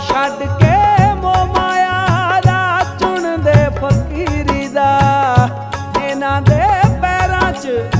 ਛੱਡ ਕੇ ਮੋਹ ਮਾਇਆ ਦਾ ਚੁਣਦੇ ਫਕੀਰੀ ਦਾ ਇਹਨਾਂ ਦੇ ਪੈਰਾਂ 'ਚ